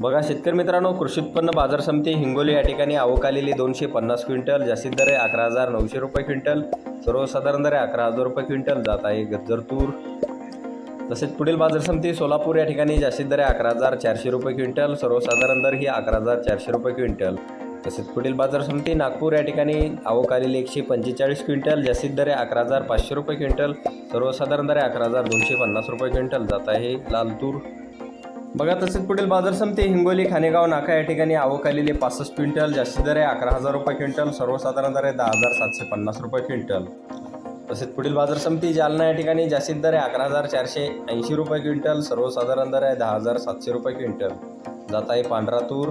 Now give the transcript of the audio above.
बघा शेतकरी मित्रांनो कृषी उत्पन्न बाजार समिती हिंगोली या ठिकाणी आवक आलेली दोनशे पन्नास क्विंटल जास्तीत दर आहे अकरा हजार नऊशे रुपये क्विंटल सर्वसाधारण दर आहे अकरा हजार रुपये क्विंटल जात आहे गज्जर तूर. तसेच पुढील बाजार समिती सोलापूर या ठिकाणी जास्तीत दर आहे अकरा हजार चारशे रुपये क्विंटल सर्वसाधारण दर ही अकरा हजार चारशे रुपये क्विंटल. तसेच पुढील बाजार समिती नागपूर या ठिकाणी आवक आलेली एकशे पंचेचाळीस क्विंटल जास्तीत दर आहे अकरा हजार पाचशे रुपये क्विंटल सर्वसाधारण दर आहे अकरा हजार दोनशे पन्नास रुपये क्विंटल जात आहे लाल तूर. बघा तसेच पुढील बाजार समिती हिंगोली खानेगाव नाका या ठिकाणी आवक आलेली पासष्ट क्विंटल जास्तीत दर आहे अकरा हजार रुपये क्विंटल सर्वसाधारण दर आहे दहा हजार सातशे पन्नास रुपये क्विंटल. तसेच पुढील बाजार समिती जालना या ठिकाणी जास्तीत दर आहे अकरा हजार चारशे ऐंशी रुपये क्विंटल सर्वसाधारण दर आहे दहा हजार सातशे रुपये क्विंटल. जात आहे पांढरा तूर